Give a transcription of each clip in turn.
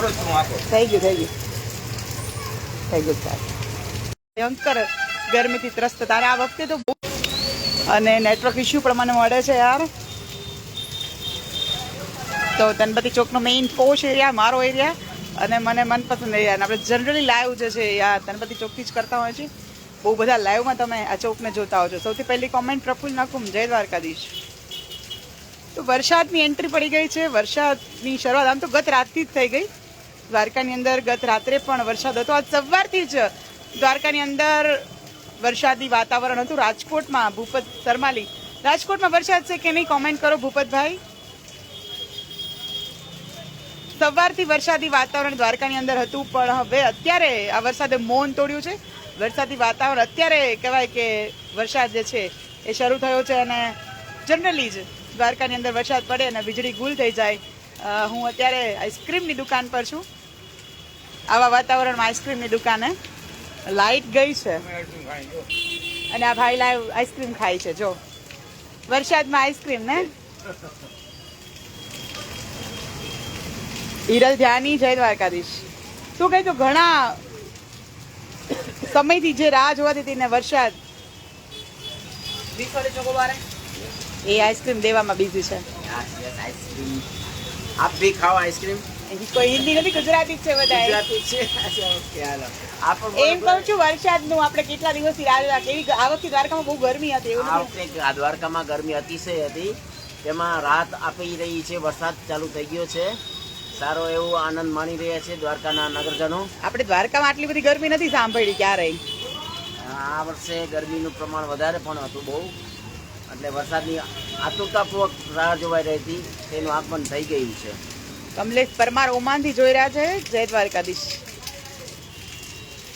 થઈ ગયું થઈ ગયું થઈ ગયું સારું ભયંકર ગરમીથી ત્રસ્ત. તારે આ વખતે તો બહુ અને નેટવર્ક ઇશ્યુ પણ મને મળે છે યાર. તો તનપતિ ચોકનો મેઇન પોશ એરિયા મારો એરિયા અને મને મનપસંદ એરિયા અને આપણે જનરલી લાઈવ જે છે યાર ગણપતિ ચોકથી જ કરતા હોય છે બહુ બધા લાઈવમાં તમે આ ચોકને જોતા હો છો સૌથી પહેલી કોમેન્ટ પ્રફુલ નકુમ જય દ્વારકાધીશ. તો વરસાદની એન્ટ્રી પડી ગઈ છે. વરસાદની શરૂઆત, આમ તો ગત રાતથી જ થઈ ગઈ. દ્વારકાની અંદર ગત રાત્રે પણ વરસાદ હતો. આજ સવારથી જ દ્વારકાની અંદર વરસાદી વાતાવરણ હતું. રાજકોટમાં ભૂપત શર્માલી. રાજકોટમાં વરસાદ છે કે નહીં કોમેન્ટ કરો ભૂપતભાઈ? સવારથી વરસાદી વાતાવરણ દ્વારકાની અંદર હતું, પણ હવે અત્યારે આ વરસાદે મૌન તોડ્યું છે. વરસાદી વાતાવરણ અત્યારે કહેવાય કે વરસાદ જે છે એ શરૂ થયો છે અને જનરલી જ દ્વારકાની અંદર વરસાદ પડે અને વીજળી ગુલ થઈ જાય. હું અત્યારે આઈસ્ક્રીમની દુકાન પર છું. આવા વાતાવરણમાં આઈસ્ક્રીમની દુકાને લાઇટ ગઈ છે. અને આ ભાઈ લાઈવ આઈસ્ક્રીમ ખાય છે જો. વરસાદમાં આઈસ્ક્રીમ ને? હિરલ ધ્યાની જય દ્વારકાધીશ. શું કહે તો ઘણા સમયથી જે રાહ જોવાતી હતી ને વરસાદ. એ આઈસ્ક્રીમ દેવામાં બિઝી છે. Ice cream. આપ ભી ખાઓ આઈસ્ક્રીમ? કોઈ હિન્દી નથી ગુજરાતી જ છે બધા ગુજરાતી છે. ઓકે હાલો. એમ કહું છું વરસાદનું આપણે કેટલા દિવસથી રાહ કેવી આ વખતે દ્વારકામાં બહુ ગરમી હતી એવું આ વખતે દ્વારકામાં ગરમી અતિશય હતી. તેમાં રાહત આપી રહી છે વરસાદ ચાલુ થઈ ગયો છે. સારો એવો આનંદ માણી રહ્યા છે દ્વારકાના નગરજનો. આપણે દ્વારકામાં આટલી બધી ગરમી નથી સાંભળી ક્યારેય. આ વર્ષે ગરમીનું પ્રમાણ વધારે પણ હતું બહુ. એટલે વરસાદની આતુરતાપૂર્વક રાહ જોવાઈ રહી હતી. તેનું આગમન થઈ ગયું છે. કમલેશ પરમાર ઓમાનથી જોઈ રહ્યા છે. જય દ્વારકાધીશ.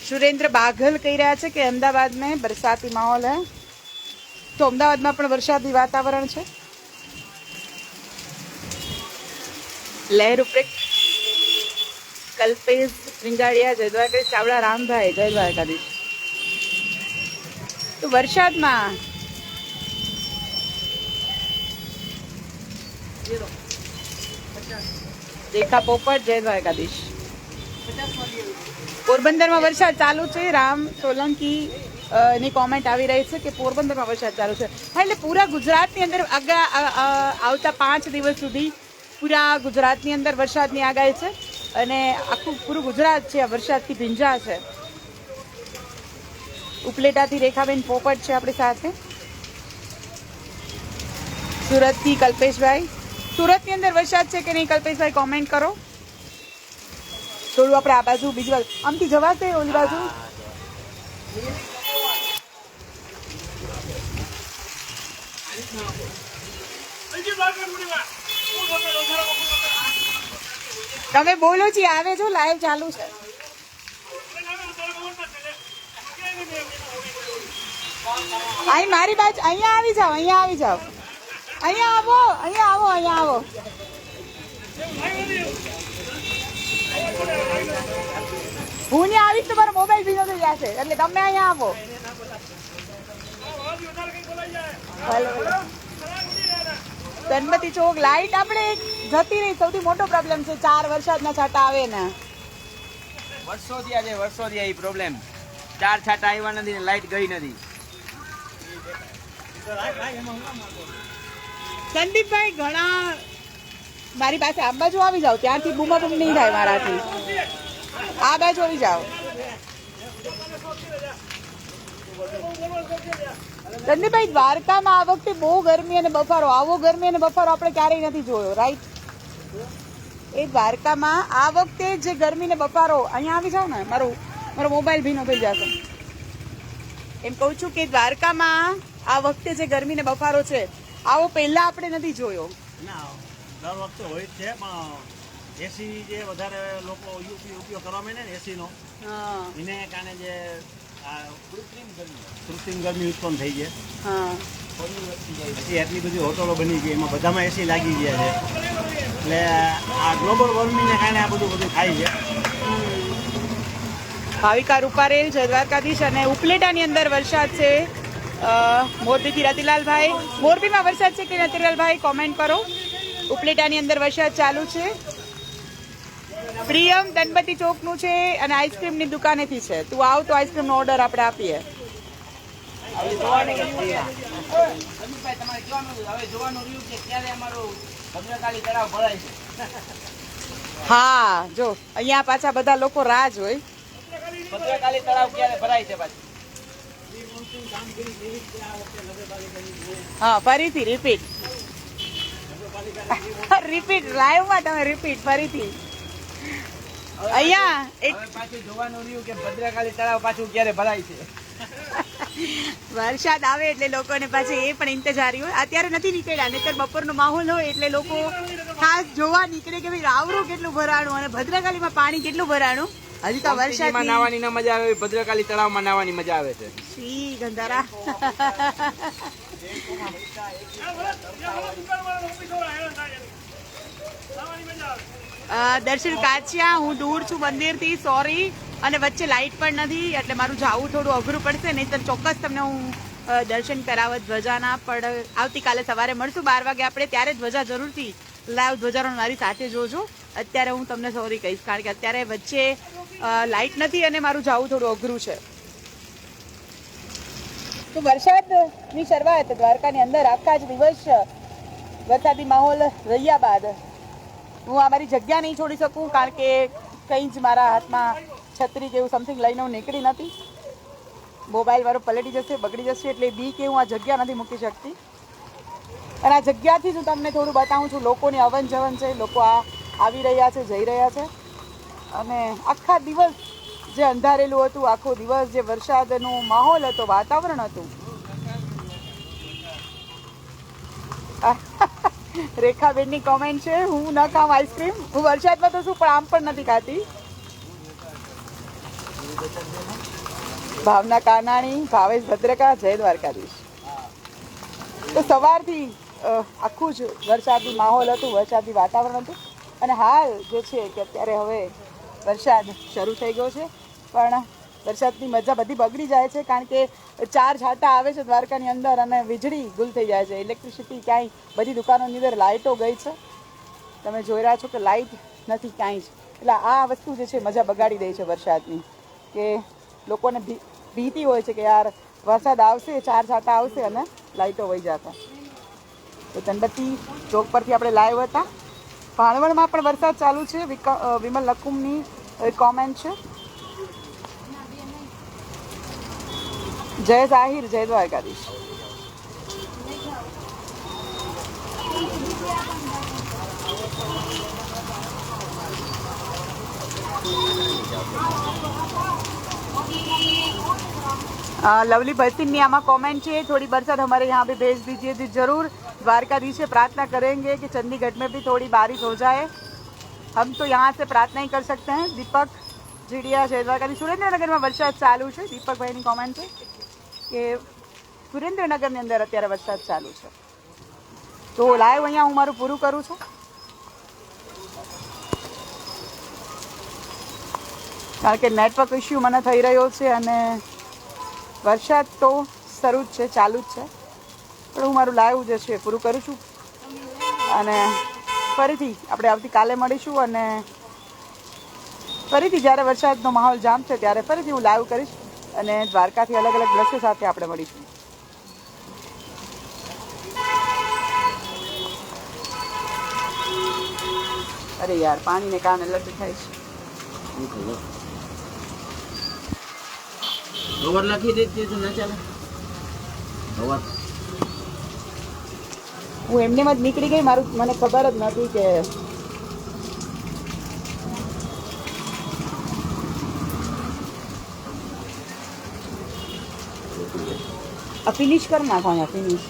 સુરેન્દ્ર બાઘલ કહી રહ્યા છે કે અમદાવાદ મેં બરસાતી માહોલ હે. તો અમદાવાદમાં પણ વરસાદી વાતાવરણ છે. લહેર ઉપર કલ્પેશ રીંગાડિયા જય દ્વારકાધીશ, ચાવડા રામભાઈ, જય દ્વારકાધીશ. તો વરસાદમાં Zero. રેખા પોપટ જય દ્વારકાધીશ. પોરબંદરમાં વરસાદ ચાલુ છે. રામ સોલંકી ની કોમેન્ટ આવી રહી છે કે પોરબંદરમાં વરસાદ ચાલુ છે. હા, એટલે પૂરા ગુજરાતની અંદર આગા આ- આ- આવતા પાંચ દિવસ સુધી પૂરા ગુજરાતની અંદર વરસાદની આગાહી છે અને આખું પૂરું ગુજરાત છે આ વરસાદથી ભીંજા છે. ઉપલેટાથી રેખાબેન પોપટ છે આપણી સાથે. સુરતથી કલ્પેશભાઈ. સુરતની અંદર વરસાદ છે કે નહીં કલ્પેશભાઈ કોમેન્ટ કરો. થોડું આપણે આ બાજુ બીજી બાજુ. આમથી જવાશે ઓલી બાજુ. તમે બોલો જી, આવે છો લાઈવ ચાલુ છે. અહીં મારી બાજુ, અહીંયા આવી જાઓ, અહીંયા આવી જાઓ. અહીંયા આવો અહીંયા આવો અહીંયા આવો. હું ત્યાં આવીશ તો મારો મોબાઈલ ભીનો થઈ જશે. એટલે તમે અહીંયા આવો. ગણપતિ ચોક લાઈટ આપણે જતી રહી. સૌથી મોટો પ્રોબ્લેમ છે. ચાર વરસાદના છાંટા આવે ને. વર્ષોથી આજે, વર્ષોથી આવી પ્રોબ્લેમ ચાર છાટા આવ્યા નથી ને લાઈટ ગઈ નથી. સંદીપભાઈ, ઘણા મારી પાસે આ બાજુ આવી જાઓ, ત્યાંથી બૂમા બૂમ નહીં થાય મારાથી. આ બાજુ આવી જાઓ. સંદીપભાઈ, દ્વારકામાં આ વખતે બહુ ગરમી અને બફારો. આવો ગરમી અને બફારો આપણે ક્યારેય નથી જોયો રાઈટ એ દ્વારકામાં આ વખતે જે ગરમી ને બફારો, અહીંયા આવી જાઓ ને, મારો મારો મોબાઈલ ભીનો થઈ જશે. એમ કહું છું કે દ્વારકામાં આ વખતે જે ગરમી ને બફારો છે આવો પહેલા આપણે નથી જોયો. ના દર વખતે હોય જ છે પણ એસી જે વધારે લોકો ઉપયોગ કરવા માંડે ને એસીનો એને કારણે જે કૃત્રિમ ગરમી કૃત્રિમ ગરમી ઉત્પન્ન થઈ છે. હા. પછી એટલી બધી હોટલો બની ગઈ એમાં બધામાં એસી લાગી ગયા છે. એટલે આ ગ્લોબલ વોર્મિંગને કારણે આ બધું બધું થાય છે. ભાવિકા રૂપારેલ જય દ્વારકાધીશ અને ઉપલેટાની અંદર વરસાદ છે. મોરબીથી રતિલાલભાઈ. મોરબીમાં વરસાદ છે કે રતિલાલભાઈ? કોમેન્ટ કરો. ઉપલેટાની અંદર વરસાદ ચાલુ છે. પ્રિયમ દનબતી ચોકનું છે અને આઈસ્ક્રીમની દુકાનેથી છે. તું આવ તો આઈસ્ક્રીમનો ઓર્ડર આપણે આપીએ. હા જો અહીંયા પાછા બધા લોકો રાહ જોઈ ભદ્રકાલી તળાવ ક્યારે ભરાય છે પાછું? હા ફરીથી રિપીટ રિપીટ લાઈવમાં તમે રિપીટ ફરીથી. અહીંયા એક પાછું જોવાનું રહ્યું કે ભદ્રકાળી તળાવ પાછું ક્યારે ભરાય છે. વરસાદ આવે એટલે લોકોને પાછી એ પણ ઇંતજારી હોય. અત્યારે નથી નીકળ્યા નહીતર બપોરનો માહોલ હોય એટલે લોકો ખાસ જોવા નીકળે કે ભાઈ રાવરું કેટલું ભરાણું અને ભદ્રકાલીમાં પાણી કેટલું ભરાણું. હજી તો વરસાદમાં નાવાની ના મજા આવે ભદ્રકાલી તળાવમાં નાવાની મજા આવે છે. સી ગંધારા. દર્શન કાચિયા હું દૂર છું મંદિરથી સોરી. અને વચ્ચે લાઇટ પણ નથી એટલે મારું જાવું થોડું અઘરું પડશે નહીં તો ચોક્કસ તમને હું દર્શન કરાવત ધ્વજાના પણ આવતીકાલે સવારે મળશું. બાર વાગે આપણે ત્યારે ધ્વજા જરૂરથી લાઈવ ધ્વજારો મારી સાથે જોજો. અત્યારે હું તમને સોરી કહીશ કારણ કે અત્યારે વચ્ચે લાઇટ નથી અને મારું જાવું થોડું અઘરું છે. તો વરસાદની શરૂઆત દ્વારકાની અંદર આખા જ દિવસ વરસાદી માહોલ રહ્યા બાદ. હું આ મારી જગ્યા નહીં છોડી શકું, કારણ કે કંઈ જ મારા હાથમાં છત્રી જેવું સમથિંગ લઈને હું નીકળી નથી. મોબાઈલ મારો પલટી જશે, બગડી જશે, એટલે બી કે હું આ જગ્યા નથી મૂકી શકતી. અને આ જગ્યાથી જ હું તમને થોડું બતાવું છું, લોકોની અવન જવન છે, લોકો આ આવી રહ્યા છે, જઈ રહ્યા છે. અને આખા દિવસ જે અંધારેલું હતું, આખો દિવસ જે વરસાદનો માહોલ હતો, વાતાવરણ હતું. રેખાબેનની કોમેન્ટ છે, હું ન ખામ આઈસ્ક્રીમ. હું વરસાદમાં તો શું, પણ આમ પણ નથી ખાતી. ભાવના કાનાણી, ભાવેશ ભદ્રકા, જય દ્વારકાધીશ. તો સવારથી આખું જ વરસાદી માહોલ હતું, વરસાદી વાતાવરણ હતું. અને હાલ જે છે કે અત્યારે હવે વરસાદ શરૂ થઈ ગયો છે, પણ વરસાદની મજા બધી બગડી જાય છે, કારણ કે ચાર છાંટા આવે છે દ્વારકાની અંદર અને વીજળી ગુલ થઈ જાય છે. ઇલેક્ટ્રિસિટી ક્યાંય બધી દુકાનોની અંદર લાઇટો ગઈ છે. તમે જોઈ રહ્યા છો કે લાઇટ નથી ક્યાંય જ. એટલે આ વસ્તુ જે છે મજા બગાડી દે છે વરસાદની, કે લોકોને ભીતિ હોય છે કે યાર વરસાદ આવશે, ચાર છાંટા આવશે અને લાઇટો વહી જતા. તો ચંદતી ચોક પરથી આપણે લાઈવ હતા. ભાણવડમાં પણ વરસાદ ચાલુ છે. વિમલ લકુમની કોમેન્ટ છે જય સાહિર જય દ્વારકાધીશ अ, लवली भसीन आमा कमेंट है थोड़ी बरसात हमारे यहाँ पे भेज दीजिए जी जरूर द्वारकाधीश से प्रार्थना करेंगे कि चंडीगढ़ में भी थोड़ी बारिश हो जाए हम तो यहाँ से प्रार्थना ही कर सकते हैं दीपक જીડિયા છે દ્વારકાથી સુરેન્દ્રનગરમાં વરસાદ ચાલુ છે દીપકભાઈની કોમેન્ટ છે કે સુરેન્દ્રનગરની અંદર અત્યારે વરસાદ ચાલુ છે તો લાઈવ અહીંયા હું મારું પૂરું કરું છું કારણ કે નેટવર્ક ઇસ્યુ મને થઈ રહ્યો છે અને વરસાદ તો શરૂ જ છે ચાલુ જ છે પણ હું મારું લાઈવ જે છે પૂરું કરું છું અને ફરીથી આપણે આવતીકાલે મળીશું અને ફરીથી જ્યારે વરસાદનો માહોલ જામશે ત્યારે ફરીથી હું લાઈવ કરીશ અને દ્વારકાથી અલગ અલગ દ્રશ્યો સાથે આપણે મળીશું. અરે યાર, પાણીને કારણે લડ્ડુ થાય છે. ઓવર લખી તો ના ચાલે? હું એમને જ નીકળી ગઈ, મારું મને ખબર જ નથી કે આ ફિનિશ કરી નાખો અહીંયા ફિનિશ